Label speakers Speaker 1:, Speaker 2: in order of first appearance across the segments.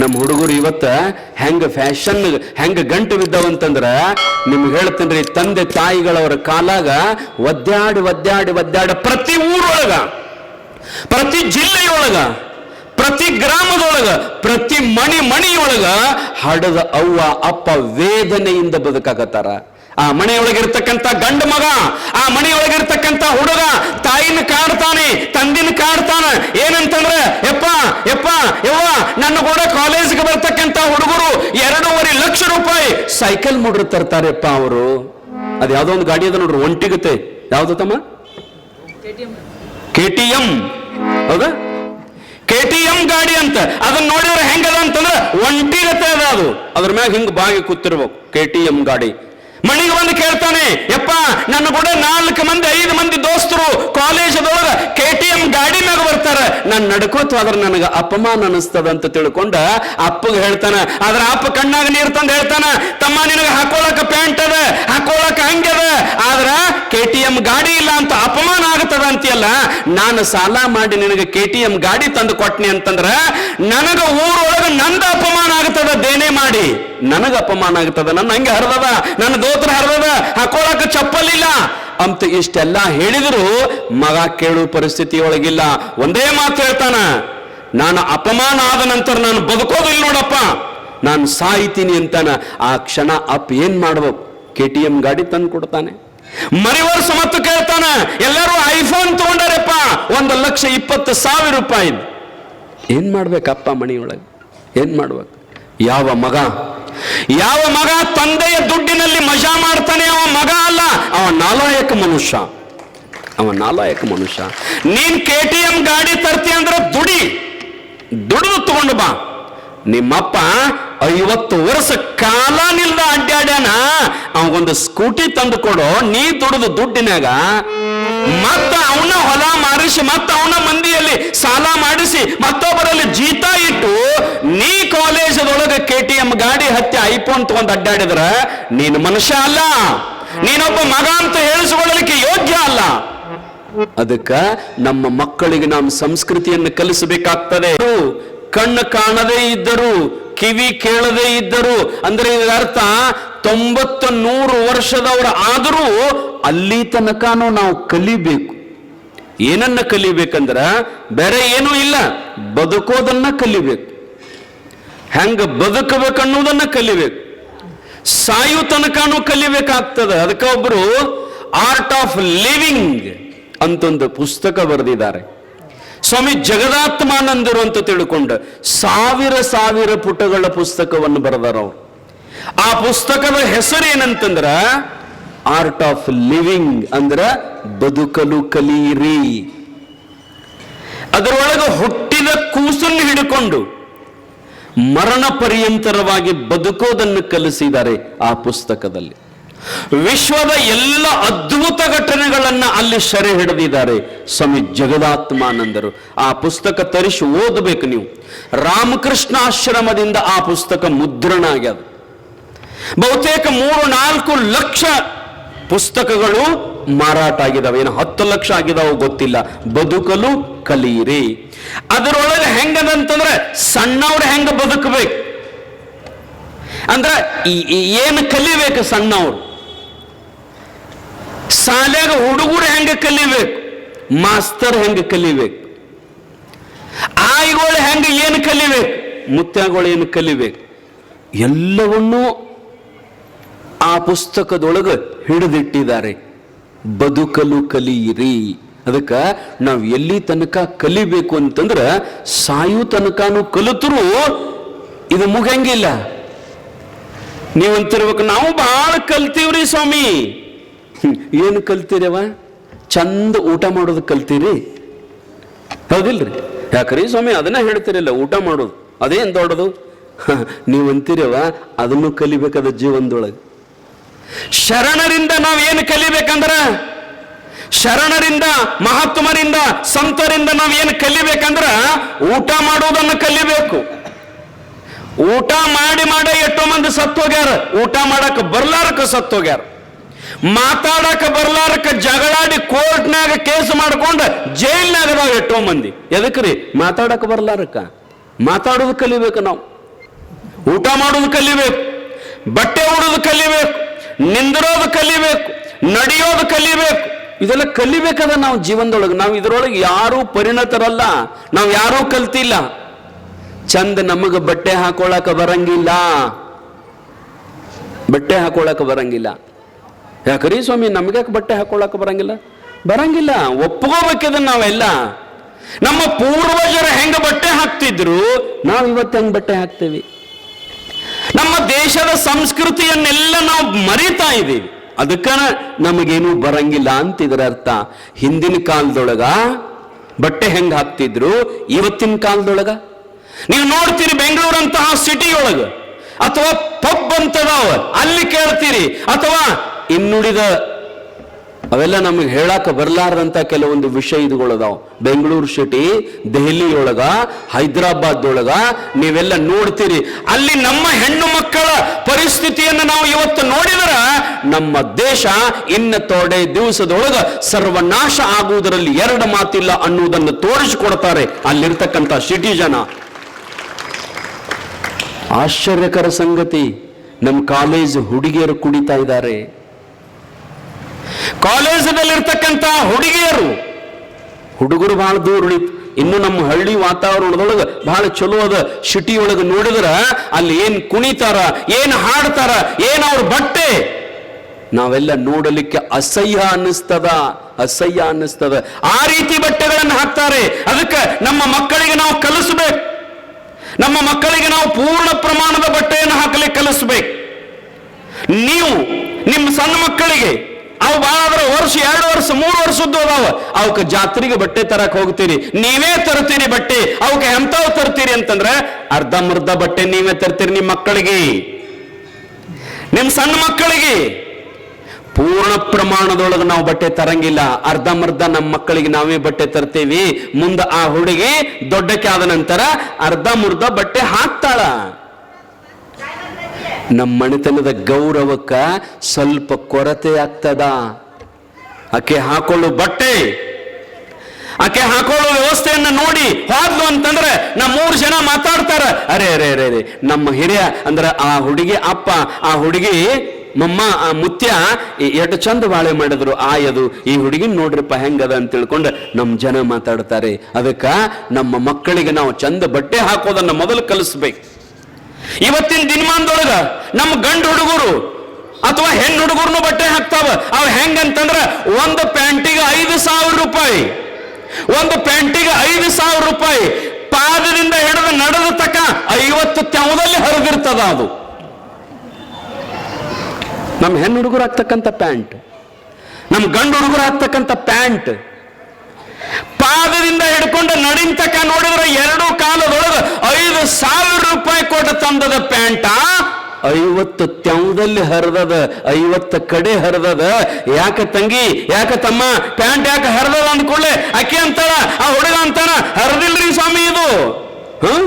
Speaker 1: ನಮ್ಮ ಹುಡುಗರು ಇವತ್ತ ಹೆಂಗ ಫ್ಯಾಷನ್ ಹೆಂಗ ಗಂಟು ಬಿದ್ದವಂತಂದ್ರ ನಿಮ್ಗೆ ಹೇಳ್ತೇನ್ರಿ, ತಂದೆ ತಾಯಿಗಳವರ ಕಾಲಾಗ ಒದ್ದಾಡಿ ಒದ್ದಾಡಿ ಒದ್ದಾಡಿ ಪ್ರತಿ ಊರೊಳಗ, ಪ್ರತಿ ಜಿಲ್ಲೆಯೊಳಗ, ಪ್ರತಿ ಗ್ರಾಮದೊಳಗ, ಪ್ರತಿ ಮಣಿ ಮಣಿಯೊಳಗ ಹಡದ ಅವ್ವ, ಅಪ್ಪ ವೇದನೆಯಿಂದ ಬದುಕಾಕತ್ತಾರ. ಆ ಮನೆಯೊಳಗಿರ್ತಕ್ಕಂಥ ಗಂಡ ಮಗ, ಆ ಮನೆಯೊಳಗಿರ್ತಕ್ಕಂಥ ಹುಡುಗ ತಾಯಿನ ಕಾಡ್ತಾನೆ, ತಂದಿನ ಕಾಡ್ತಾನ. ಏನಂತಂದ್ರೆ, ಯಪ್ಪ ಯಪ್ಪ, ಯವ್ವ, ನನ್ನ ಕೂಡ ಕಾಲೇಜ್ಗೆ ಬರ್ತಕ್ಕಂಥ ಹುಡುಗರು ಎರಡೂವರೆ ಲಕ್ಷ ರೂಪಾಯಿ ಸೈಕಲ್ ಮುಡ್ರು ತರ್ತಾರೆಪ್ಪ ಅವರು. ಅದು ಯಾವುದೋ ಒಂದು ಗಾಡಿ ಅದ ನೋಡ್ರಿ ಒಂಟಿಗತೆ ಯಾವ್ದು ತಮ್ಮ? ಕೆ ಟಿ ಎಂ ಹೌದಾ? ಕೆ ಟಿ ಎಂ ಗಾಡಿ ಅಂತ. ಅದನ್ನ ನೋಡಿದ್ರೆ ಹೆಂಗದ ಅಂತಂದ್ರೆ ಒಂಟಿಗತ್ತೆ ಅದ ಅದು. ಅದ್ರ ಮ್ಯಾಗ ಹಿಂಗ್ ಬಾಗಿ ಕೂತಿರ್ಬೇಕು. ಕೆ ಟಿ ಎಂ ಗಾಡಿ. ಮಣಿಗೆ ಬಂದು ಕೇಳ್ತಾನೆ, ಯಪ್ಪ, ನನ್ನ ಕೂಡ ನಾಲ್ಕು ಮಂದಿ, ಐದು ಮಂದಿ ದೋಸ್ತರು ಕಾಲೇಜದೊಳಗ ಕೆ ಟಿ ಎಂ ಗಾಡಿ ಮ್ಯಾಗ ಬರ್ತಾರ. ನಾನು ನಡ್ಕೋತು ಆದ್ರೆ ನನಗೆ ಅಪಮಾನ ಅನಿಸ್ತದ ಅಂತ ತಿಳ್ಕೊಂಡ ಅಪ್ಪಗೆ ಹೇಳ್ತಾನ. ಅದ್ರ ಅಪ್ಪ ಕಣ್ಣಾಗ ನೀರು ತಂದು ಹೇಳ್ತಾನ, ತಮ್ಮ, ನಿನಗೆ ಹಾಕೋಳಕ ಪ್ಯಾಂಟ್ ಅದ, ಹಾಕೋಳಕ ಹಂಗದ ಆದ್ರ ಕೆ ಟಿ ಎಂ ಗಾಡಿ ಇಲ್ಲ ಅಂತ ಅಪಮಾನ ಆಗ್ತದ ಅಂತೀಯಲ್ಲ, ನಾನು ಸಾಲ ಮಾಡಿ ನಿನಗೆ ಕೆ ಟಿ ಎಂ ಗಾಡಿ ತಂದು ಕೊಟ್ನಿ ಅಂತಂದ್ರ, ನನಗ ಊರೊಳಗ ನಂದ ಅಪಮಾನ ಆಗ್ತದ, ದೇನೆ ಮಾಡಿ. ನನಗ ಅಪಮಾನ ಆಗ್ತದ? ನನ್ನ ಹಂಗೆ ಹರಿದದ? ನನ್ನ ದೋತ್ರ ಹರಿದದ? ಹಾಕೊಳಕ ಚಪ್ಪಲಿಲ್ಲ? ಅಂತ ಇಷ್ಟೆಲ್ಲ ಹೇಳಿದ್ರು ಮಗ ಕೇಳುವ ಪರಿಸ್ಥಿತಿ ಒಳಗಿಲ್ಲ ಒಂದೇ ಮಾತು ಹೇಳ್ತಾನ, ನಾನು ಅಪಮಾನ ಆದ ನಂತರ ನಾನು ಬದುಕೋದಿಲ್ಲ ನೋಡಪ್ಪ. ನಾನು ಸಾಯ್ತೀನಿ ಅಂತಾನ. ಆ ಕ್ಷಣ ಅಪ್ ಏನ್ ಮಾಡ್ಬೇಕು ಕೆ ಟಿ ಎಂ ಗಾಡಿ ತಂದು ಕೊಡ್ತಾನೆ. ಮರಿವರ್ಸ ಮತ್ತು ಕೇಳ್ತಾನ, ಎಲ್ಲರೂ ಐಫೋನ್ ತಗೊಂಡಾರಪ್ಪ. ಒಂದು ಲಕ್ಷ ಇಪ್ಪತ್ತು ಸಾವಿರ ರೂಪಾಯಿ. ಏನ್ ಮಾಡ್ಬೇಕಪ್ಪ ಮನೆಯೊಳಗೆ? ಏನ್ ಮಾಡ್ಬೇಕು? ಯಾವ ಮಗ? ಯಾವ ಮಗ ತಂದೆಯ ದುಡ್ಡಿನಲ್ಲಿ ಮಜಾ ಮಾಡ್ತಾನೆ? ಅವ ಮಗ ಅಲ್ಲ, ಅವ ನಾಲಾಯಕ ಮನುಷ್ಯ. ಅವ ನಾಲಾಯಕ ಮನುಷ್ಯ. ನೀನ್ ಕೆ ಟಿ ಎಂ ಗಾಡಿ ತರ್ತಿ ಅಂದ್ರೆ ದುಡಿ. ದುಡಿದು ತಗೊಂಡು ಬಾ. ನಿಮ್ಮಪ್ಪ ಐವತ್ತು ವರ್ಷ ಕಾಲ ನಿಲ್ದ ಅಡ್ಡಾಡ್ಯಾನ ಅವಗೊಂದು ಸ್ಕೂಟಿ ತಂದು ಕೊಡು. ನೀ ದುಡಿದು ದುಡ್ಡಿನಾಗ ಮತ್ತ ಅವನ ಹೊಲ ಮಾರಿಸಿ ಮತ್ತ ಅವನ ಮಂದಿಯಲ್ಲಿ ಸಾಲ ಮಾಡಿಸಿ, ಮತ್ತೊಬ್ಬರಲ್ಲಿ ಜೀತ ಇಟ್ಟು, ನೀ ಕಾಲೇಜದೊಳಗೆ ಕೆ ಟಿ ಎಂ ಗಾಡಿ ಹತ್ತಿ ಐಫೋನ್ ತಗೊಂಡ್ ಅಡ್ಡಾಡಿದ್ರ, ನೀನು ಮನುಷ್ಯ ಅಲ್ಲ. ನೀನೊಬ್ಬ ಮಗ ಅಂತ ಹೇಳಿಸಿಕೊಳ್ಳಲಿಕ್ಕೆ ಯೋಗ್ಯ ಅಲ್ಲ. ಅದಕ್ಕ ನಮ್ಮ ಮಕ್ಕಳಿಗೆ ನಾವು ಸಂಸ್ಕೃತಿಯನ್ನು ಕಲಿಸಬೇಕಾಗ್ತದೆ. ಕಣ್ಣು ಕಾಣದೇ ಇದ್ದರು ಕಿವಿ ಕೇಳದೇ ಇದ್ದರು, ಅಂದ್ರೆ ಇದರರ್ಥ ತೊಂಬತ್ತು ನೂರು ವರ್ಷದವರು ಆದರೂ ಅಲ್ಲಿ ತನಕನೂ ನಾವು ಕಲಿಬೇಕು. ಏನನ್ನ ಕಲಿಬೇಕಂದ್ರ, ಬೇರೆ ಏನೂ ಇಲ್ಲ, ಬದುಕೋದನ್ನ ಕಲಿಬೇಕು. ಹೆಂಗ ಬದುಕಬೇಕನ್ನುವುದನ್ನ ಕಲಿಬೇಕು. ಸಾಯು ತನಕನೂ ಕಲಿಬೇಕಾಗ್ತದ. ಅದಕ್ಕೆ ಒಬ್ರು ಆರ್ಟ್ ಆಫ್ ಲಿವಿಂಗ್ ಅಂತೊಂದು ಪುಸ್ತಕ ಬರೆದಿದ್ದಾರೆ. ಸ್ವಾಮಿ ಜಗದಾತ್ಮಾನಂದರು ಅಂತ ತಿಳ್ಕೊಂಡು ಸಾವಿರ ಸಾವಿರ ಪುಟಗಳ ಪುಸ್ತಕವನ್ನು ಬರೆದಾರ ಅವರು. ಆ ಪುಸ್ತಕದ ಹೆಸರು ಏನಂತಂದ್ರ ಆರ್ಟ್ ಆಫ್ ಲಿವಿಂಗ್ ಅಂದ್ರ ಬದುಕಲು ಕಲಿಯಿರಿ ಅದರೊಳಗೆ ಹುಟ್ಟಿದ ಕೂಸನ್ನು ಹಿಡ್ಕೊಂಡು ಮರಣ ಪರ್ಯಂತರವಾಗಿ ಬದುಕೋದನ್ನು ಕಲಿಸಿದ್ದಾರೆ ಆ ಪುಸ್ತಕದಲ್ಲಿ. ವಿಶ್ವದ ಎಲ್ಲ ಅದ್ಭುತ ಘಟನೆಗಳನ್ನ ಅಲ್ಲಿ ಸೆರೆ ಹಿಡಿದಿದ್ದಾರೆ. ಸ್ವಾಮಿ ಜಗದಾತ್ಮಾನಂದರು. ಆ ಪುಸ್ತಕ ತರಿಸಿ ಓದಬೇಕು ನೀವು. ರಾಮಕೃಷ್ಣ ಆಶ್ರಮದಿಂದ ಆ ಪುಸ್ತಕ ಮುದ್ರಣ ಆಗ್ಯದ ಬಹುತೇಕ ಮೂರು ನಾಲ್ಕು ಲಕ್ಷ ಪುಸ್ತಕಗಳು ಮಾರಾಟ ಆಗಿದಾವೆ. ಏನು ಹತ್ತು ಲಕ್ಷ ಆಗಿದಾವ ಗೊತ್ತಿಲ್ಲ. ಬದುಕಲು ಕಲಿಯಿರಿ. ಅದರೊಳಗೆ ಹೆಂಗದಂತಂದ್ರೆ ಸಣ್ಣವ್ರು ಹೆಂಗ ಬದುಕಬೇಕು? ಅಂದ್ರೆ ಏನು ಕಲಿಬೇಕು ಸಣ್ಣವ್ರು? ಶಾಲ್ಯಾಗ ಹುಡುಗರು ಹೆಂಗೆ ಕಲಿಬೇಕು? ಮಾಸ್ತರ್ ಹೆಂಗೆ ಕಲಿಬೇಕು? ಆಯ್ಗಳು ಹೆಂಗೆ ಏನು ಕಲಿಬೇಕು? ಮುತ್ಯಗಳು ಏನು ಕಲಿಬೇಕು? ಎಲ್ಲವನ್ನೂ ಆ ಪುಸ್ತಕದೊಳಗೆ ಹಿಡಿದಿಟ್ಟಿದ್ದಾರೆ. ಬದುಕಲು ಕಲಿಯಿರಿ. ಅದಕ್ಕೆ ನಾವು ಎಲ್ಲಿ ತನಕ ಕಲಿಬೇಕು ಅಂತಂದ್ರೆ ಸಾಯು ತನಕನೂ ಕಲಿತರು ಇದು ಮುಗಂಗಿಲ್ಲ ನೀವಂತಿರ್ಬೇಕು ನಾವು ಬಹಳ ಕಲ್ತೀವ್ರಿ ಸ್ವಾಮಿ. ಏನು ಕಲ್ತೀರವ ಚಂದ ಊಟ ಮಾಡೋದು ಕಲ್ತೀರಿ? ಹೌದಿಲ್ರಿ? ಯಾಕ್ರಿ ಸ್ವಾಮಿ, ಅದನ್ನ ಹೇಳ್ತಿರಲ್ಲ, ಊಟ ಮಾಡೋದು. ಅದೇನ್ ದೊಡ್ಡದು? ನೀವು ಅಂತೀರವ ಅದನ್ನು ಕಲಿಬೇಕಾದ ಜೀವನದೊಳಗೆ. ಶರಣರಿಂದ ನಾವು ಏನು ಕಲಿಬೇಕಂದ್ರ? ಶರಣರಿಂದ, ಮಹಾತ್ಮರಿಂದ, ಸಂತರಿಂದ ನಾವು ಏನು ಕಲಿಬೇಕಂದ್ರ? ಊಟ ಮಾಡುವುದನ್ನು ಕಲಿಬೇಕು. ಊಟ ಮಾಡಿ ಮಾಡ ಎಷ್ಟೋ ಮಂದಿ ಸತ್ತೋಗ್ಯಾರ. ಊಟ ಮಾಡಕ್ಕೆ ಬರ್ಲಾರಕ ಸತ್ತೋಗ್ಯಾರ. ಮಾತಾಡಕ ಬರ್ಲಾರಕ ಜಗಳಾಡಿ ಕೋರ್ಟ್ನಾಗ ಕೇಸ್ ಮಾಡ್ಕೊಂಡು ಜೈಲ್ನಾಗ ನಾವು ಎಷ್ಟೋ ಮಂದಿ. ಎದಕ್ರಿ? ಮಾತಾಡಕ ಬರ್ಲಾರಕ? ಮಾತಾಡೋದು ಕಲಿಬೇಕು ನಾವು. ಊಟ ಮಾಡೋದು ಕಲಿಬೇಕು. ಬಟ್ಟೆ ಉಡೋದು ಕಲಿಬೇಕು. ನಿಂದಿರೋದು ಕಲಿಬೇಕು. ನಡೆಯೋದು ಕಲಿಬೇಕು. ಇದೆಲ್ಲ ಕಲಿಬೇಕದ ನಾವು ಜೀವನದೊಳಗೆ. ನಾವು ಇದರೊಳಗೆ ಯಾರೂ ಪರಿಣತರಲ್ಲ. ನಾವು ಯಾರೂ ಕಲ್ತಿಲ್ಲ. ಚಂದ ನಮಗೆ ಬಟ್ಟೆ ಹಾಕೊಳ್ಳಾಕ ಬರಂಗಿಲ್ಲ. ಬಟ್ಟೆ ಹಾಕೊಳ್ಳಾಕ ಬರಂಗಿಲ್ಲ. ಯಾಕ್ರಿ ಸ್ವಾಮಿ, ನಮ್ಗೆ ಬಟ್ಟೆ ಹಾಕೊಳ್ಳೋಕೆ ಬರಂಗಿಲ್ಲ? ಬರಂಗಿಲ್ಲ. ಒಪ್ಕೋಬೇಕಿದನ್ನ ನಾವೆಲ್ಲ. ನಮ್ಮ ಪೂರ್ವಜರು ಹೆಂಗ ಬಟ್ಟೆ ಹಾಕ್ತಿದ್ರು, ನಾವು ಇವತ್ತು ಹೆಂಗ್ ಬಟ್ಟೆ ಹಾಕ್ತೇವೆ? ನಮ್ಮ ದೇಶದ ಸಂಸ್ಕೃತಿಯನ್ನೆಲ್ಲ ನಾವು ಮರಿತಾ ಇದ್ದೀವಿ. ಅದಕ್ಕ ನಮಗೇನು ಬರಂಗಿಲ್ಲ ಅಂತ ಇದರ ಅರ್ಥ. ಹಿಂದಿನ ಕಾಲದೊಳಗ ಬಟ್ಟೆ ಹೆಂಗ್ ಹಾಕ್ತಿದ್ರು, ಇವತ್ತಿನ ಕಾಲದೊಳಗ? ನೀವು ನೋಡ್ತೀರಿ ಬೆಂಗಳೂರಂತಹ ಸಿಟಿ ಒಳಗ ಅಥವಾ ಪಬ್ ಅಂತದಾವ, ಅಲ್ಲಿ ಕೇಳ್ತೀರಿ. ಅಥವಾ ಇನ್ನುಳಿದ ಅವೆಲ್ಲ ನಮಗೆ ಹೇಳಾಕ ಬರ್ಲಾರ್ದಂತ ಕೆಲವೊಂದು ವಿಷಯ ಇದುಗಳದಾವ. ಬೆಂಗಳೂರು ಸಿಟಿ ದೆಹಲಿಯೊಳಗ ಹೈದರಾಬಾದ್ ಒಳಗ ನೀವೆಲ್ಲ ನೋಡ್ತೀರಿ. ಅಲ್ಲಿ ನಮ್ಮ ಹೆಣ್ಣು ಮಕ್ಕಳ ಪರಿಸ್ಥಿತಿಯನ್ನು ನಾವು ಇವತ್ತು ನೋಡಿದ್ರ ನಮ್ಮ ದೇಶ ಇನ್ನ ತೊಡೆ ದಿವಸದೊಳಗ ಸರ್ವನಾಶ ಆಗುವುದರಲ್ಲಿ ಎರಡು ಮಾತಿಲ್ಲ ಅನ್ನುವುದನ್ನು ತೋರಿಸಿಕೊಡ್ತಾರೆ ಅಲ್ಲಿರ್ತಕ್ಕಂಥ ಸಿಟಿ ಜನ. ಆಶ್ಚರ್ಯಕರ ಸಂಗತಿ ನಮ್ಮ ಕಾಲೇಜ್ ಹುಡುಗಿಯರು ಕುಡಿತಾ ಇದ್ದಾರೆ. ಕಾಲೇಜದಲ್ಲಿರ್ತಕ್ಕಂಥ ಹುಡುಗಿಯರು. ಹುಡುಗರು ಬಹಳ ದೂರ ಉಳಿತು. ಇನ್ನು ನಮ್ಮ ಹಳ್ಳಿ ವಾತಾವರಣದೊಳಗೆ ಬಹಳ ಚಲೋ ಅದ. ಸಿಟಿ ಒಳಗೆ ನೋಡಿದ್ರ ಅಲ್ಲಿ ಏನ್ ಕುಣಿತಾರ, ಏನ್ ಹಾಡ್ತಾರ, ಏನ್ ಅವ್ರ ಬಟ್ಟೆ. ನಾವೆಲ್ಲ ನೋಡಲಿಕ್ಕೆ ಅಸಹ್ಯ ಅನ್ನಿಸ್ತದ ಅಸಹ್ಯ ಅನ್ನಿಸ್ತದ. ಆ ರೀತಿ ಬಟ್ಟೆಗಳನ್ನು ಹಾಕ್ತಾರೆ. ಅದಕ್ಕೆ ನಮ್ಮ ಮಕ್ಕಳಿಗೆ ನಾವು ಕಲಿಸ್ಬೇಕು. ನಮ್ಮ ಮಕ್ಕಳಿಗೆ ನಾವು ಪೂರ್ಣ ಪ್ರಮಾಣದ ಬಟ್ಟೆಯನ್ನು ಹಾಕಲಿಕ್ಕೆ ಕಲಿಸ್ಬೇಕು. ನೀವು ನಿಮ್ಮ ಸಣ್ಣ ಮಕ್ಕಳಿಗೆ ಅವು ಭಾಳ ವರ್ಷ, ಎರಡು ವರ್ಷ, ಮೂರು ವರ್ಷದ್ದು ಅದಾವ. ಅವಕ್ಕೆ ಜಾತ್ರೆಗೆ ಬಟ್ಟೆ ತರಕ್ ಹೋಗ್ತೀರಿ. ನೀವೇ ತರ್ತೀರಿ ಬಟ್ಟೆ. ಅವಕ್ಕೆ ಎಂತಾವ್ ತರ್ತೀರಿ ಅಂತಂದ್ರೆ ಮರ್ಧ ಬಟ್ಟೆ ನೀವೇ ತರ್ತೀರಿ ನಿಮ್ಮ ಮಕ್ಕಳಿಗೆ. ನಿಮ್ಮ ಸಣ್ಣ ಮಕ್ಕಳಿಗೆ. ಪೂರ್ಣ ಪ್ರಮಾಣದೊಳಗೆ ನಾವು ಬಟ್ಟೆ ತರಂಗಿಲ್ಲ. ಅರ್ಧಂಬರ್ಧ ನಮ್ಮ ಮಕ್ಕಳಿಗೆ ನಾವೇ ಬಟ್ಟೆ ತರ್ತೀವಿ. ಮುಂದೆ ಆ ಹುಡುಗಿ ದೊಡ್ಡಕ್ಕೆ ಆದ ನಂತರ ಅರ್ಧಂಬರ್ಧ ಬಟ್ಟೆ ಹಾಕ್ತಾಳ. ನಮ್ಮ ಮನೆತನದ ಗೌರವಕ್ಕ ಸ್ವಲ್ಪ ಕೊರತೆ ಆಗ್ತದ. ಆಕೆ ಹಾಕೊಳ್ಳೋ ಬಟ್ಟೆ, ಆಕೆ ಹಾಕೊಳ್ಳೋ ವ್ಯವಸ್ಥೆಯನ್ನ ನೋಡಿ ಹೋದ್ಲು ಅಂತಂದ್ರೆ ನಮ್ಮ ಮೂರು ಜನ ಮಾತಾಡ್ತಾರ. ಅರೆ ಅರೆ ಅರೆ ಅರೆ, ನಮ್ಮ ಹಿರಿಯ ಅಂದ್ರೆ ಆ ಹುಡುಗಿ ಅಪ್ಪ, ಆ ಹುಡುಗಿ ಮಮ್ಮ, ಆ ಮುತ್ಯ ಎಷ್ಟು ಚಂದ ಬಾಳೆ ಮಾಡಿದ್ರು, ಆಯದು. ಈ ಹುಡುಗಿನ ನೋಡ್ರಿಪ್ಪ ಹೆಂಗದ ಅಂತ ತಿಳ್ಕೊಂಡು ನಮ್ಮ ಜನ ಮಾತಾಡ್ತಾರೆ. ಅದಕ್ಕ ನಮ್ಮ ಮಕ್ಕಳಿಗೆ ನಾವು ಚಂದ ಬಟ್ಟೆ ಹಾಕೋದನ್ನ ಮೊದಲು ಕಲಿಸ್ಬೇಕು. ಇವತ್ತಿನ ದಿನಮಾನದೊಳಗ ನಮ್ಮ ಗಂಡು ಹುಡುಗರು ಅಥವಾ ಹೆಣ್ಣು ಹುಡುಗರ್ನು ಬಟ್ಟೆ ಹಾಕ್ತಾವ. ಅವ್ ಹೆಂಗಂತಂದ್ರ ಒಂದು ಪ್ಯಾಂಟಿಗೆ ಐದು ಸಾವಿರ ರೂಪಾಯಿ. ಒಂದು ಪ್ಯಾಂಟಿಗೆ ಐದು ಸಾವಿರ ರೂಪಾಯಿ. ಪಾದದಿಂದ ಹಿಡಿದು ನಡೆದ ತಕ್ಕ ಐವತ್ತು ತ್ಯಾವದಲ್ಲಿ ಹರಿದಿರ್ತದ ಅದು. ನಮ್ಮ ಹೆಣ್ಣು ಹುಡುಗರು ಹಾಕ್ತಕ್ಕಂಥ ಪ್ಯಾಂಟ್. ನಮ್ಮ ಗಂಡು ಹುಡುಗರು ಹಾಕ್ತಕ್ಕಂಥ ಪ್ಯಾಂಟ್. ಪಾದದಿಂದ ಹಿಡ್ಕೊಂಡು ನಡಿಂತಕ ನೋಡಿದ್ರೆ ಎರಡು ಕಾಲದೊಳಗೆ ಐದು ಸಾವಿರ ರೂಪಾಯಿ ಕೊಟ್ಟು ತಂದದ ಪ್ಯಾಂಟ. ಐವತ್ತು ತ್ಯಾವದಲ್ಲಿ ಹರಿದದ, ಐವತ್ತು ಕಡೆ ಹರಿದದ. ಯಾಕ ತಂಗಿ, ಯಾಕ ತಮ್ಮ, ಪ್ಯಾಂಟ್ ಯಾಕೆ ಹರಿದದ ಅಂದ್ಕೊಳ್ಳೆ ಅಕ್ಕಿ ಅಂತಾಳ, ಆ ಹುಡುಗ ಅಂತಾನ, ಹರಿದಿಲ್ರಿ ಸ್ವಾಮಿ ಇದು. ಹ?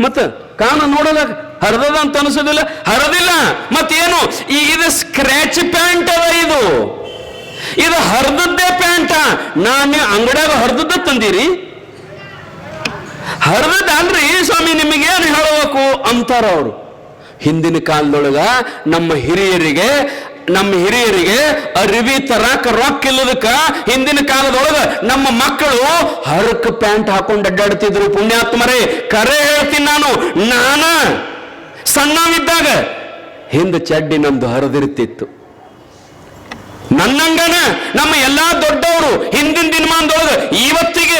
Speaker 1: ಮತ್ತ ಕಾಣ ನೋಡಲ್ಲ, ಹರಿದದ ಅಂತ ಅನಿಸೋದಿಲ್ಲ. ಹರಿದಿಲ್ಲ. ಮತ್ತೇನು? ಈಗ ಇದು ಸ್ಕ್ರಾಚ್ ಪ್ಯಾಂಟ್ ಅದ ಇದು. ಇದು ಹರಿದದ್ದೇ ನಾನು ಅಂಗಡಿಯಾಗ ಹರಿದದ್ದ ತಂದಿರಿ? ಹರಿದದ್ದ ಅಲ್ರಿ ಸ್ವಾಮಿ, ನಿಮಗೇನು ಹೇಳಬೇಕು ಅಂತಾರ ಅವರು. ಹಿಂದಿನ ಕಾಲದೊಳಗ ನಮ್ಮ ಹಿರಿಯರಿಗೆ ನಮ್ಮ ಹಿರಿಯರಿಗೆ ಅರಿವಿ ತರಾಕ ರೊಕ್ಕ ಇಲ್ಲದಕ್ಕ ಹಿಂದಿನ ಕಾಲದೊಳಗ ನಮ್ಮ ಮಕ್ಕಳು ಹರಕ್ ಪ್ಯಾಂಟ್ ಹಾಕೊಂಡು ಅಡ್ಡಾಡ್ತಿದ್ರು. ಪುಣ್ಯಾತ್ಮರೇ, ಕರೆ ಹೇಳ್ತೀನಿ ನಾನು. ನಾನ ಸಣ್ಣವಿದ್ದಾಗ ಹಿಂದೆ ಚಡ್ಡಿ ನಮ್ದು ಹರಿದಿರ್ತಿತ್ತು. ನನ್ನಂಗನ ನಮ್ಮ ಎಲ್ಲಾ ದೊಡ್ಡವರು ಹಿಂದಿನ ದಿನಮಾನದೊಳಗೆ ಇವತ್ತಿಗೆ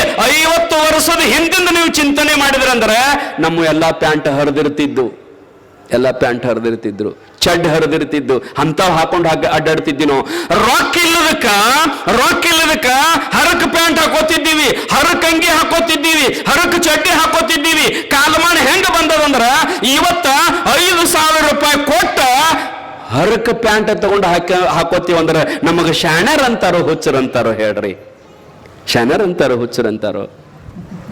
Speaker 1: ವರ್ಷದ ಹಿಂದಿಂದ ನೀವು ಚಿಂತನೆ ಮಾಡಿದ್ರಂದ್ರೆ ನಮ್ಮ ಎಲ್ಲ ಪ್ಯಾಂಟ್ ಹರಿದಿರ್ತಿದ್ದು. ಎಲ್ಲ ಪ್ಯಾಂಟ್ ಹರಿದಿರ್ತಿದ್ರು. ಚಡ್ ಹರಿದಿರ್ತಿದ್ದು. ಅಂತ ಹಾಕೊಂಡು ಹಾಕಿ ಅಡ್ಡಾಡ್ತಿದ್ವಿ ನಾವು ರಾಕ್ ಇಲ್ಲದಕ್ಕ ರಾಕ್ ಇಲ್ಲದಕ್ಕ ಹರಕ್ ಪ್ಯಾಂಟ್ ಹಾಕೋತಿದ್ದೀವಿ. ಹರಕ್ ಅಂಗಿ ಹಾಕೋತಿದ್ದೀವಿ. ಹರಕ್ ಚಡ್ಡಿ ಹಾಕೋತಿದ್ದೀವಿ. ಕಾಲಮಾನ ಹೆಂಗ ಬಂದದಂದ್ರ ಇವತ್ತ ಐದು ಸಾವಿರ ರೂಪಾಯಿ ಕೊಟ್ಟ ಹರಕ್ ಪ್ಯಾಂಟ್ ತಗೊಂಡು ಹಾಕ ಹಾಕೋತೀವಿ ಅಂದ್ರೆ ನಮಗೆ ಶಾಣರ್ ಅಂತಾರೋ ಹುಚ್ಚರ್ ಅಂತಾರೋ ಹೇಳ್ರಿ. ಶಾಣರ್ ಅಂತಾರೋ ಹುಚ್ಚರ್ ಅಂತಾರೋ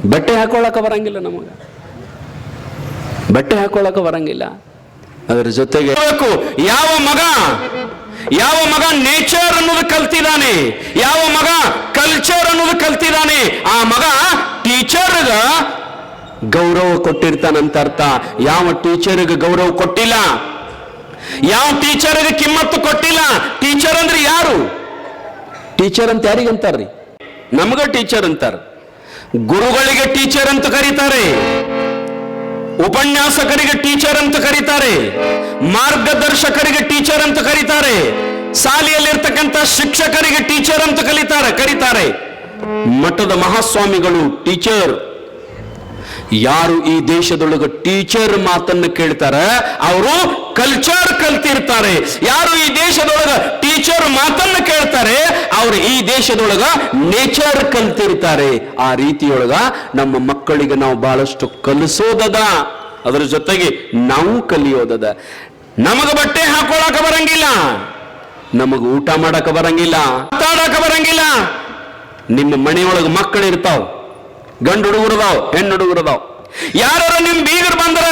Speaker 1: ಬಟ್ಟೆ ಹಾಕೊಳ್ಳಕ ಬರಂಗಿಲ್ಲ ನಮಗ. ಬಟ್ಟೆ ಹಾಕೊಳ್ಳಕ ಬರಂಗಿಲ್ಲ. ಅದರ ಜೊತೆಗೆ ಯಾವ ಮಗ ಯಾವ ಮಗ ನೇಚರ್ ಅನ್ನೋದು ಕಲ್ತಿದ್ದಾನೆ ಯಾವ ಮಗ ಕಲ್ಚರ್ ಅನ್ನೋದು ಕಲ್ತಿದ್ದಾನೆ ಆ ಮಗ ಟೀಚರ್ಗ ಗೌರವ ಕೊಟ್ಟಿರ್ತಾನಂತ ಅರ್ಥ. ಯಾವ ಟೀಚರ್ಗೆ ಗೌರವ ಕೊಟ್ಟಿಲ್ಲ? ಯಾವ ಟೀಚರ್ಗೆ ಕಿಮ್ಮತ್ತು ಕೊಟ್ಟಿಲ್ಲ? ಟೀಚರ್ ಅಂದ್ರೆ ಯಾರು? ಟೀಚರ್ ಅಂತ ಯಾರಿಗಂತಾರ್ರಿ ನಮಗ ಟೀಚರ್ ಅಂತಾರ. ಗುರುಗಳಿಗೆ ಟೀಚರ್ ಅಂತ ಕರೀತಾರೆ. ಉಪನ್ಯಾಸಕರಿಗೆ ಟೀಚರ್ ಅಂತ ಕರೀತಾರೆ. ಮಾರ್ಗದರ್ಶಕರಿಗೆ ಟೀಚರ್ ಅಂತ ಕರೀತಾರೆ. ಶಾಲೆಯಲ್ಲಿರ್ತಕ್ಕಂಥ ಶಿಕ್ಷಕರಿಗೆ ಟೀಚರ್ ಅಂತ ಕಲಿತಾರೆ ಕರೀತಾರೆ. ಮಠದ ಮಹಾಸ್ವಾಮಿಗಳು ಟೀಚರ್ ಯಾರು ಈ ದೇಶದೊಳಗೆ ಟೀಚರ್ ಮಾತನ್ನು ಕೇಳ್ತಾರ ಅವರು ಕಲ್ಚರ್ ಕಲ್ತಿರ್ತಾರೆ. ಯಾರು ಈ ದೇಶದೊಳಗ ಟೀಚರ್ ಮಾತನ್ನು ಕೇಳ್ತಾರೆ, ಅವರು ಈ ದೇಶದೊಳಗ ನೇಚರ್ ಕಲ್ತಿರ್ತಾರೆ. ಆ ರೀತಿಯೊಳಗ ನಮ್ಮ ಮಕ್ಕಳಿಗೆ ನಾವು ಬಹಳಷ್ಟು ಕಲಿಸೋದದ. ಅದರ ಜೊತೆಗೆ ನಾವು ಕಲಿಯೋದದ. ನಮಗ ಬಟ್ಟೆ ಹಾಕೊಳಕ ಬರಂಗಿಲ್ಲ. ನಮಗ ಊಟ ಮಾಡಕ ಬರಂಗಿಲ್ಲ. ಮಾತಾಡಕ ಬರಂಗಿಲ್ಲ. ನಿಮ್ಮ ಮನೆಯೊಳಗ ಮಕ್ಕಳು ಇರ್ತಾವ ಗಂಡು ಹುಡುಗರದಾವ್ ಹೆಣ್ಣು ಹುಡುಗರದಾವ್ ಯಾರು ನಿಮ್ ಬೀಗರು ಬಂದ್ರ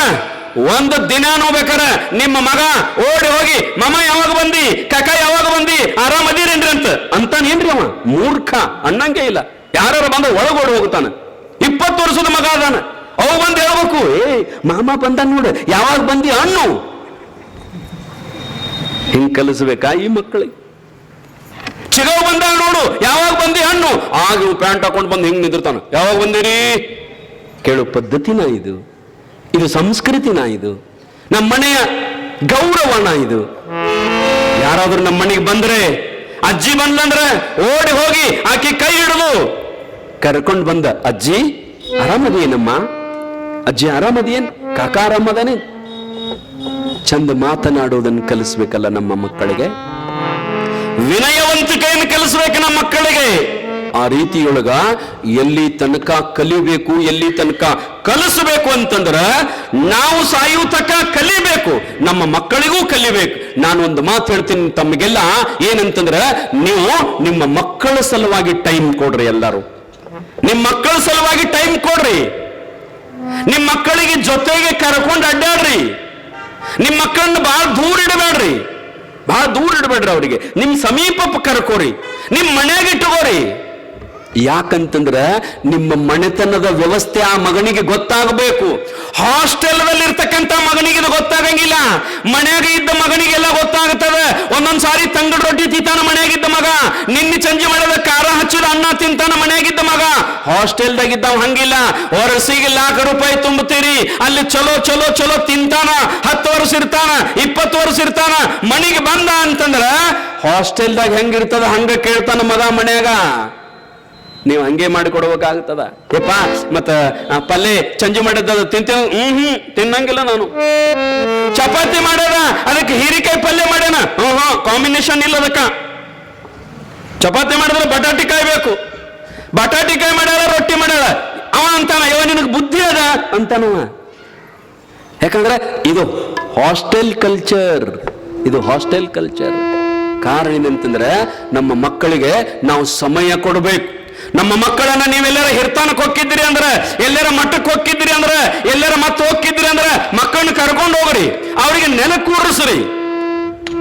Speaker 1: ಒಂದು ದಿನ ನೋಡ್ಬೇಕಾರ ನಿಮ್ಮ ಮಗ ಓಡಿ ಹೋಗಿ, ಮಮ, ಯಾವಾಗ ಬಂದಿ? ಕಕ, ಯಾವಾಗ ಬಂದಿ? ಆರಾಮದೀರೇನ್ರಿ ಅಂತ. ಅಂತಾನೇನ್ರಿ ಅವ? ಮೂರ್ಖ ಅಣ್ಣಂಗೆ ಇಲ್ಲ. ಯಾರು ಬಂದ ಒಳಗೋಡಿ ಹೋಗ್ತಾನ ಇಪ್ಪತ್ತು ವರ್ಷದ ಮಗ ಅದಾನ. ಅವು ಬಂದು ಹೇಳ್ಬೇಕು, ಏ, ಮಾಮ ಬಂದ ನೋಡು, ಯಾವಾಗ ಬಂದಿ? ಅಣ್ಣು ಹಿಂಗ್ ಕಲಿಸ್ಬೇಕಾ ಈ ಮಕ್ಕಳಿಗೆ? ಚಿಗವ್ ಬಂದಾಗ ನೋಡು, ಯಾವಾಗ ಬಂದಿ ಹಣ್ಣು? ಆಗ ಪ್ಯಾಂಟ್ ಹಾಕೊಂಡು ಬಂದು ಹಿಂಗ್ ನಿಂದಿರ್ತಾನ. ಯಾವಾಗ ಬಂದಿರಿ? ಕೇಳು, ಪದ್ಧತಿನ ಇದು. ಇದು ಸಂಸ್ಕೃತಿನ ಇದು. ನಮ್ಮ ಮನೆಯ ಗೌರವನ ಇದು. ಯಾರಾದ್ರೂ ನಮ್ಮ ಮನೆಗೆ ಬಂದ್ರೆ, ಅಜ್ಜಿ ಬಂದ್ಲಂದ್ರೆ ಓಡಿ ಹೋಗಿ ಆಕೆ ಕೈ ಹಿಡಿದು ಕರ್ಕೊಂಡು ಬಂದ, ಅಜ್ಜಿ ಆರಾಮದೇನಮ್ಮ ಅಜ್ಜಿ ಆರಾಮದೇನ್ ಕಾಕ ಆರಾಮದಾನೆ? ಚಂದ ಮಾತನಾಡೋದನ್ನು ಕಲಿಸ್ಬೇಕಲ್ಲ ನಮ್ಮ ಮಕ್ಕಳಿಗೆ. ವಿನಯವಂತಿಕೆಯನ್ನು ಕಲಿಸಬೇಕು ನಮ್ಮ ಮಕ್ಕಳಿಗೆ. ಆ ರೀತಿಯೊಳಗ ಎಲ್ಲಿ ತನಕ ಕಲಿಬೇಕು, ಎಲ್ಲಿ ತನಕ ಕಲಿಸಬೇಕು ಅಂತಂದ್ರ ನಾವು ಸಾಯುವ ತನಕ ಕಲಿಬೇಕು, ನಮ್ಮ ಮಕ್ಕಳಿಗೂ ಕಲಿಬೇಕು. ನಾನು ಒಂದು ಮಾತು ಹೇಳ್ತೀನಿ ತಮಗೆಲ್ಲ, ಏನಂತಂದ್ರ ನೀವು ನಿಮ್ಮ ಮಕ್ಕಳ ಸಲುವಾಗಿ ಟೈಮ್ ಕೊಡ್ರಿ ಎಲ್ಲರೂ. ನಿಮ್ಮ ಮಕ್ಕಳ ಸಲುವಾಗಿ ಟೈಮ್ ಕೊಡ್ರಿ. ನಿಮ್ಮ ಮಕ್ಕಳಿಗೆ ಜೊತೆಗೆ ಕರ್ಕೊಂಡು ಅಡ್ಡಾಡ್ರಿ. ನಿಮ್ಮ ಮಕ್ಕಳನ್ನ ಬಹಳ ದೂರ ಇಡಬೇಡ್ರಿ. ಬಹಳ ದೂರ ಇಡಬೇಡ್ರಿ ಅವರಿಗೆ. ನಿಮ್ಮ ಸಮೀಪ ಕರ್ಕೋರಿ. ನಿಮ್ಮ ಮನೆಗೆ ಇಟ್ಟುಕೋರಿ ಯಾಕಂತಂದ್ರ ನಿಮ್ಮ ಮನೆತನದ ವ್ಯವಸ್ಥೆ ಆ ಮಗನಿಗೆ ಗೊತ್ತಾಗಬೇಕು. ಹಾಸ್ಟೆಲ್ದಲ್ಲಿ ಇರ್ತಕ್ಕಂಥ ಮಗನಿಗೆ ಗೊತ್ತಾಗಂಗಿಲ್ಲ. ಮನೆಯಾಗ ಇದ್ದ ಮಗನಿಗೆಲ್ಲ ಗೊತ್ತಾಗುತ್ತದೆ ಒಂದೊಂದ್ಸಾರಿ ತಂಗಡ ರೊಟ್ಟಿ ತಿಂತಾನ ಮನೆಯಾಗಿದ್ದ ಮಗ. ನಿನ್ನೆ ಚಂಜಿ ಮಾಡದ ಖಾರ ಹಚ್ಚಿದ ಅನ್ನ ತಿಂತಾನ ಮನೆಯಾಗಿದ್ದ ಮಗ. ಹಾಸ್ಟೆಲ್ದಾಗಿದ್ದಾವ ಹಂಗಿಲ್ಲ. ವರ್ಷಿಗೆ ಲಾಖ ರೂಪಾಯಿ ತುಂಬುತ್ತೀರಿ. ಅಲ್ಲಿ ಚಲೋ ಚಲೋ ಚಲೋ ತಿಂತಾನ. ಹತ್ತು ವರ್ಷ ಇರ್ತಾನ, ಇಪ್ಪತ್ತು ವರ್ಷ ಇರ್ತಾನ. ಮನೆಗೆ ಬಂದ ಅಂತಂದ್ರ ಹಾಸ್ಟೆಲ್ದಾಗ ಹೆಂಗಿರ್ತದ ಹಂಗ ಕೇಳ್ತಾನ ಮಗ ಮನ್ಯಾಗ. ನೀವು ಹಂಗೆ ಮಾಡಿ ಕೊಡ್ಬೇಕಾಗ್ತದ ಯಪ್ಪ, ಮತ್ತ ಪಲ್ಲೆ ಚಂಜಿ ಮಾಡಿದ್ದದ ತಿಂತೇವೆ ಹ್ಮ್ ಹ್ಮ್, ತಿನ್ನಂಗಿಲ್ಲ ನಾನು. ಚಪಾತಿ ಮಾಡ್ಯಾರ ಅದಕ್ಕೆ ಹೀರಿಕಾಯಿ ಪಲ್ಯ ಮಾಡ್ಯಾನ. ಹ್ಮ್ ಕಾಂಬಿನೇಷನ್ ಇಲ್ಲ ಅದಕ್ಕ. ಚಪಾತಿ ಮಾಡಿದ್ರೆ ಬಟಾಟಿ ಕಾಯಿ ಬೇಕು. ಬಟಾಟಿ ಕಾಯಿ ಮಾಡ್ಯಾರ ರೊಟ್ಟಿ ಮಾಡ್ಯಾರ ಅವ ಅಂತಾನ ಅಯ್ಯೋ ನಿನಗೆ ಬುದ್ಧಿ ಅದ? ಅಂತಾನವ. ಯಾಕಂದ್ರೆ ಇದು ಹಾಸ್ಟೆಲ್ ಕಲ್ಚರ್ ಇದು ಹಾಸ್ಟೆಲ್ ಕಲ್ಚರ್ ಕಾರಣ ಏನಂತಂದ್ರೆ, ನಮ್ಮ ಮಕ್ಕಳಿಗೆ ನಾವು ಸಮಯ ಕೊಡಬೇಕು. ನಮ್ಮ ಮಕ್ಕಳನ್ನ ನೀವೆಲ್ಲರ ಹಿರ್ತಾನಕ್ಕೆ ಹೋಗಿದ್ದೀರಿ ಅಂದ್ರೆ, ಎಲ್ಲರ ಮಠಕ್ಕೆ ಹೋಗಿದ್ದೀರಿ ಅಂದ್ರೆ, ಎಲ್ಲರ ಮತ್ತೆ ಹೋಗಿದ್ದೀರಿ ಅಂದ್ರೆ ಮಕ್ಕಳನ್ನ ಕರ್ಕೊಂಡು ಹೋಗ್ರಿ. ಅವರಿಗೆ ನೆಲ ಕೂಡಿಸ್ರಿ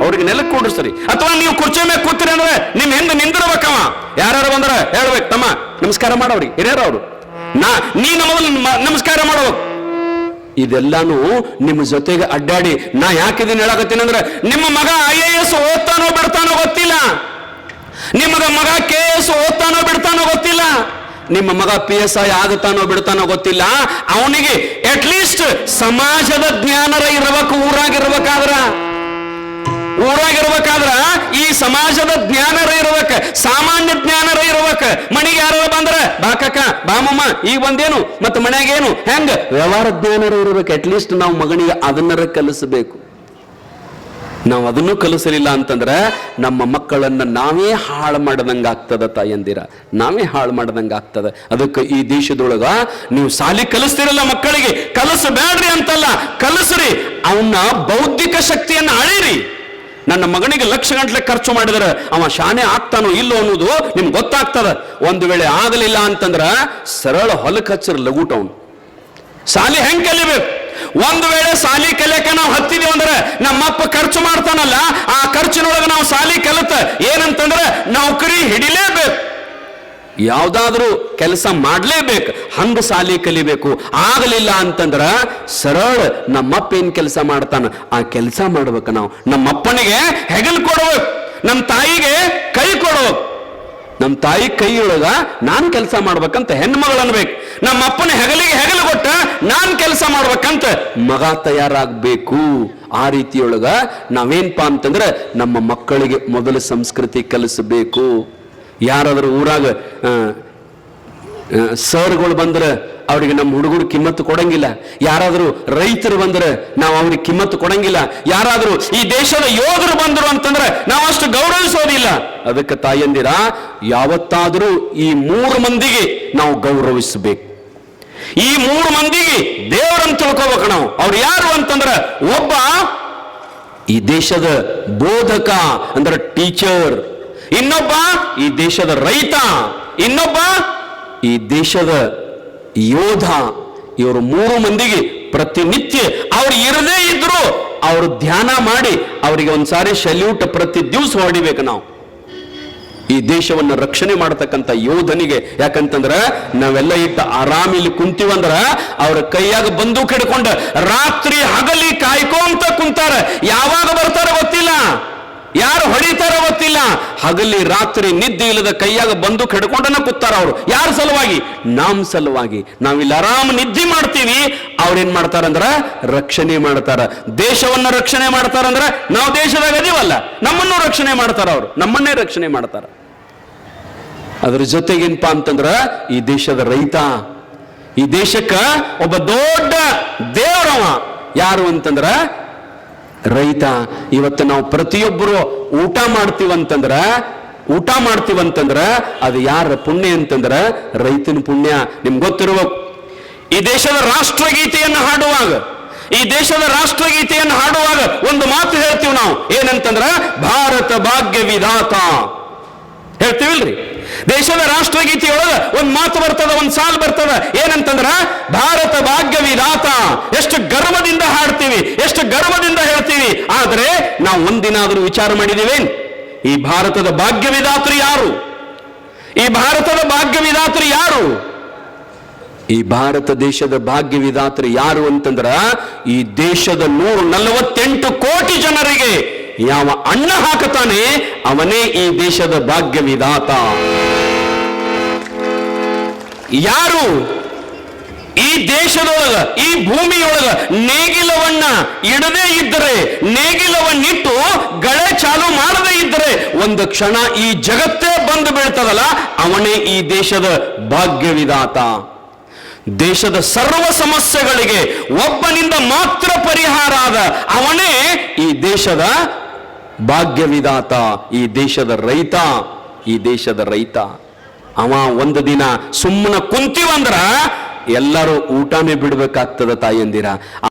Speaker 1: ಅವ್ರಿಗೆ ನೆಲಕ್ಕೆ ಕೂಡಿಸ್ರಿ ಅಥವಾ ನೀವು ಕುರ್ಚಿ ಮೇಲೆ ಕೂತ್ರಿ ಅಂದ್ರೆ ನಿಮ್ ಹಿಂದೆ ನಿಂದಿರ್ಬೇಕವ. ಯಾರು ಬಂದ್ರ ಹೇಳ್ಬೇಕು, ತಮ್ಮ, ನಮಸ್ಕಾರ ಮಾಡೋರಿಗೆ ಹಿರಿಯರ ಅವರು. ನಾ, ನೀ ಮೊದಲು ನಮಸ್ಕಾರ ಮಾಡ್ಬೇಕು ಇದೆಲ್ಲಾನು ನಿಮ್ಮ ಜೊತೆಗೆ ಅಡ್ಡಾಡಿ. ನಾ ಯಾಕಿದೀನಿ ಹೇಳಕತ್ತೀನಿ ಅಂದ್ರೆ, ನಿಮ್ಮ ಮಗ ಐ ಎ ಎಸ್ ಓದ್ತಾನೋ ಬಿಡ್ತಾನೋ ಗೊತ್ತಿಲ್ಲ. ನಿಮ್ಮಗ ಮಗ ಕೆ ಎಸ್ ಓದ್ತಾನೋ ಬಿಡ್ತಾನೋ ಗೊತ್ತಿಲ್ಲ. ನಿಮ್ಮ ಮಗ ಪಿ ಎಸ್ ಐ ಆಗುತ್ತಾನೋ ಬಿಡ್ತಾನೋ ಗೊತ್ತಿಲ್ಲ. ಅವನಿಗೆ ಅಟ್ಲೀಸ್ಟ್ ಸಮಾಜದ ಜ್ಞಾನರ ಇರಬೇಕು, ಊರಾಗಿರ್ಬೇಕಾದ್ರ. ಊರಾಗಿರ್ಬೇಕಾದ್ರ ಈ ಸಮಾಜದ ಜ್ಞಾನರ ಇರ್ಬೇಕ, ಸಾಮಾನ್ಯ ಜ್ಞಾನರ ಇರ್ಬೇಕ. ಮನೆಗೆ ಯಾರು ಬಂದ್ರ ಬಾಕಕ್ಕ ಬಾಮಮ್ಮ ಈಗ ಬಂದೇನು, ಮತ್ತೆ ಮನೆಯಾಗೇನು, ಹೆಂಗ? ವ್ಯವಹಾರ ಜ್ಞಾನರ ಇರ್ಬೇಕು ಅಟ್ಲೀಸ್ಟ್ ನಾವು ಮಗನಿಗೆ ಅದನ್ನರ ಕಲಿಸಬೇಕು. ನಾವು ಅದನ್ನು ಕಲಿಸಲಿಲ್ಲ ಅಂತಂದ್ರೆ ನಮ್ಮ ಮಕ್ಕಳನ್ನ ನಾವೇ ಹಾಳು ಮಾಡದಂಗ ಆಗ್ತದ ತಾಯಂದಿರ ನಾವೇ ಹಾಳು ಮಾಡದಂಗ ಆಗ್ತದ ಅದಕ್ಕೆ ಈ ದೇಶದೊಳಗ ನೀವು ಸಾಲಿ ಕಲಿಸ್ತಿರಲ್ಲ ಮಕ್ಕಳಿಗೆ. ಕಲಿಸಬೇಡ್ರಿ ಅಂತಲ್ಲ. ಕಲಿಸ್ರಿ. ಅವನ ಬೌದ್ಧಿಕ ಶಕ್ತಿಯನ್ನ ಅಳಿರಿ. ನನ್ನ ಮಗನಿಗೆ ಲಕ್ಷ ಗಂಟ್ಲೆ ಖರ್ಚು ಮಾಡಿದ್ರೆ ಅವ ಶಾನೆ ಆಗ್ತಾನೋ ಇಲ್ಲೋ ಅನ್ನೋದು ನಿಮ್ಗೆ ಗೊತ್ತಾಗ್ತದ. ಒಂದು ವೇಳೆ ಆಗಲಿಲ್ಲ ಅಂತಂದ್ರ ಸರಳ ಹೊಲಕ್ಕೆ ಹಚ್ಚಿರ ಲಘುಟವ್ನು ಸಾಲಿ ಹೆಂಗ್ ಕಲಿಬೇಕು? ಒಂದು ವೇಳೆ ಸಾಲಿ ಕಲಿಯಕ ನಾವು ಹತ್ತಿದೀವಿ ಅಂದ್ರೆ ನಮ್ಮಪ್ಪ ಖರ್ಚು ಮಾಡ್ತಾನಲ್ಲ, ಆ ಖರ್ಚಿನೊಳಗೆ ನಾವು ಸಾಲಿ ಕಲಿತ ಏನಂತಂದ್ರೆ ನೌಕರಿ ಹಿಡಿಲೇಬೇಕು. ಯಾವ್ದಾದ್ರೂ ಕೆಲಸ ಮಾಡಲೇಬೇಕು, ಹಂಗ ಸಾಲಿ ಕಲಿಬೇಕು. ಆಗಲಿಲ್ಲ ಅಂತಂದ್ರ ಸರಳ ನಮ್ಮಪ್ಪ ಏನ್ ಕೆಲಸ ಮಾಡ್ತಾನ, ಆ ಕೆಲಸ ಮಾಡ್ಬೇಕು ನಾವು. ನಮ್ಮಪ್ಪನಿಗೆ ಹೆಗಲ್ ಕೊಡ್ಬೇಕು, ನಮ್ಮ ತಾಯಿಗೆ ಕೈ ಕೊಡ್ಬೇಕು. ನಮ್ಮ ತಾಯಿ ಕೈಯೊಳಗ ನಾನು ಕೆಲಸ ಮಾಡ್ಬೇಕಂತ ಹೆಣ್ಮಗಳು ಅನ್ಬೇಕು ನಮ್ಮ ಅಪ್ಪನ ಹೆಗಲಿಗೆ ಹೆಗಲು ಕೊಟ್ಟ ನಾನು ಕೆಲಸ ಮಾಡ್ಬೇಕಂತ ಮಗ ತಯಾರಾಗಬೇಕು. ಆ ರೀತಿಯೊಳಗ ನಾವೇನ್ಪಾ ಅಂತಂದ್ರೆ ನಮ್ಮ ಮಕ್ಕಳಿಗೆ ಮೊದಲು ಸಂಸ್ಕೃತಿ ಕಲಿಸಬೇಕು. ಯಾರಾದರೂ ಊರಾಗ ಸರ್ಗಳು ಬಂದ್ರೆ ಅವ್ರಿಗೆ ನಮ್ಮ ಹುಡುಗರು ಕಿಮ್ಮತ್ತು ಕೊಡಂಗಿಲ್ಲ. ಯಾರಾದರೂ ರೈತರು ಬಂದ್ರೆ ನಾವು ಅವ್ರಿಗೆ ಕಿಮ್ಮತ್ತು ಕೊಡಂಗಿಲ್ಲ. ಯಾರಾದರೂ ಈ ದೇಶದ ಯೋಧರು ಬಂದರು ಅಂತಂದ್ರೆ ನಾವು ಅಷ್ಟು ಗೌರವಿಸೋದಿಲ್ಲ. ಅದಕ್ಕೆ ತಾಯಂದಿರ, ಯಾವತ್ತಾದರೂ ಈ ಮೂರು ಮಂದಿಗೆ ನಾವು ಗೌರವಿಸಬೇಕು. ಈ ಮೂರು ಮಂದಿಗೆ ದೇವರನ್ನು ತಿಳ್ಕೋಬೇಕು ನಾವು. ಅವ್ರು ಯಾರು ಅಂತಂದ್ರೆ ಒಬ್ಬ ಈ ದೇಶದ ಬೋಧಕ, ಅಂದ್ರೆ ಟೀಚರ್ ಇನ್ನೊಬ್ಬ ಈ ದೇಶದ ರೈತ. ಇನ್ನೊಬ್ಬ ಈ ದೇಶದ ಯೋಧ, ಇವರು ಮೂರು ಮಂದಿಗೆ ಪ್ರತಿನಿತ್ಯ ಅವ್ರು ಇರದೇ ಇದ್ರು ಅವರು ಧ್ಯಾನ ಮಾಡಿ ಅವರಿಗೆ ಒಂದ್ಸಾರಿ ಸಲ್ಯೂಟ್ ಪ್ರತಿ ದಿವಸ ಹೊಡಿಬೇಕು ನಾವು. ಈ ದೇಶವನ್ನು ರಕ್ಷಣೆ ಮಾಡತಕ್ಕಂಥ ಯೋಧನಿಗೆ ಯಾಕಂತಂದ್ರ ನಾವೆಲ್ಲ ಇಟ್ಟ ಆರಾಮ ಇಲ್ಲಿ ಕುಂತೀವಂದ್ರ ಅವ್ರ ಕೈಯಾಗ ಬಂದೂಕ್ ಹಿಡ್ಕೊಂಡು ರಾತ್ರಿ ಹಗಲಿ ಕಾಯ್ಕೊಂತ ಕುಂತಾರ. ಯಾವಾಗ ಬರ್ತಾರ ಗೊತ್ತಿಲ್ಲ. ಯಾರು ಹೊಡಿತಾರೋ ಗೊತ್ತಿಲ್ಲ. ಹಗಲಿ ರಾತ್ರಿ ನಿದ್ದೆ ಇಲ್ಲದ ಕೈಯಾಗ ಬಂದು ಕೆಡ್ಕೊಂಡನ ಕೂತಾರ ಅವರು. ಯಾರ ಸಲುವಾಗಿ? ನಮ್ ಸಲುವಾಗಿ. ನಾವಿಲ್ಲಿ ಆರಾಮ್ ನಿದ್ದೆ ಮಾಡ್ತೀವಿ. ಅವ್ರೇನ್ ಮಾಡ್ತಾರಂದ್ರ? ರಕ್ಷಣೆ ಮಾಡ್ತಾರ. ದೇಶವನ್ನ ರಕ್ಷಣೆ ಮಾಡ್ತಾರಂದ್ರ? ನಾವು ದೇಶದಾಗ ಅದೀವಲ್ಲ. ನಮ್ಮನ್ನು ರಕ್ಷಣೆ ಮಾಡ್ತಾರ ಅವರು. ನಮ್ಮನ್ನೇ ರಕ್ಷಣೆ ಮಾಡ್ತಾರ. ಅದ್ರ ಜೊತೆಗೇನಪ್ಪಾ ಅಂತಂದ್ರ, ಈ ದೇಶದ ರೈತ, ಈ ದೇಶಕ್ಕ ಒಬ್ಬ ದೊಡ್ಡ ದೇವರವ. ಯಾರು ಅಂತಂದ್ರ? ರೈತ, ಇವತ್ತು ನಾವು ಪ್ರತಿಯೊಬ್ಬರು ಊಟ ಮಾಡ್ತೀವಂತಂದ್ರ ಊಟ ಮಾಡ್ತೀವಂತಂದ್ರ ಅದು ಯಾರ ಪುಣ್ಯ ಅಂತಂದ್ರ ರೈತನ ಪುಣ್ಯ. ನಿಮ್ಗೆ ಗೊತ್ತಿರ್ಬೇಕು. ಈ ದೇಶದ ರಾಷ್ಟ್ರಗೀತೆಯನ್ನು ಹಾಡುವಾಗ, ಈ ದೇಶದ ರಾಷ್ಟ್ರಗೀತೆಯನ್ನು ಹಾಡುವಾಗ ಒಂದು ಮಾತು ಹೇಳ್ತೀವಿ ನಾವು. ಏನಂತಂದ್ರ, ಭಾರತ ಭಾಗ್ಯ ವಿಧಾತ. ಹೇಳ್ತೀವಿಲ್ರಿ? ದೇಶದ ರಾಷ್ಟ್ರಗೀತೆಯೊಳಗೆ ಒಂದ್ ಮಾತು ಬರ್ತದ, ಒಂದ್ ಸಾಲು ಬರ್ತದ. ಏನಂತಂದ್ರ, ಭಾರತ ಭಾಗ್ಯ ವಿಧಾತ ಎಷ್ಟು ಗರ್ವದಿಂದ ಹಾಡ್ತೀವಿ, ಎಷ್ಟು ಗರ್ವದಿಂದ ಹೇಳ್ತೀವಿ. ಆದ್ರೆ, ನಾವು ಒಂದಿನಾದ್ರೂ ವಿಚಾರ ಮಾಡಿದೀವೇನ್? ಈ ಭಾರತದ ಭಾಗ್ಯ ವಿಧಾತರು ಯಾರು? ಈ ಭಾರತದ ಭಾಗ್ಯ ವಿಧಾತರು ಯಾರು? ಈ ಭಾರತ ದೇಶದ ಭಾಗ್ಯ ವಿಧಾತರು ಯಾರು ಅಂತಂದ್ರ, ಈ ದೇಶದ ನೂರ ನಲವತ್ತೆಂಟು ಕೋಟಿ ಜನರಿಗೆ ಯಾವ ಅಣ್ಣ ಹಾಕತಾನೆ, ಅವನೇ ಈ ದೇಶದ ಭಾಗ್ಯ ವಿಧಾತ ಯಾರು? ಈ ದೇಶದೊಳಗ, ಈ ಭೂಮಿಯೊಳಗ ನೇಗಿಲವನ್ನ ಇಡದೇ ಇದ್ದರೆ ನೇಗಿಲವನ್ನಿಟ್ಟು ಗಳೆ ಚಾಲು ಮಾಡದೇ ಇದ್ದರೆ ಒಂದು ಕ್ಷಣ ಈ ಜಗತ್ತೇ ಬಂದು ಬೀಳ್ತದಲ್ಲ, ಅವನೇ ಈ ದೇಶದ ಭಾಗ್ಯವಿದಾತ. ದೇಶದ ಸರ್ವ ಸಮಸ್ಯೆಗಳಿಗೆ ಒಬ್ಬನಿಂದ ಮಾತ್ರ ಪರಿಹಾರ ಆದ ಅವನೇ ಈ ದೇಶದ ಭಾಗ್ಯವಿದಾತ, ಈ ದೇಶದ ರೈತ, ಈ ದೇಶದ ರೈತ. ಅವ ಒಂದು ದಿನ ಸುಮ್ಮನೆ ಕುಂತೀವಂದ್ರ ಎಲ್ಲರೂ ಊಟನೇ ಬಿಡ್ಬೇಕಾಗ್ತದ ತಾಯಂದಿರ.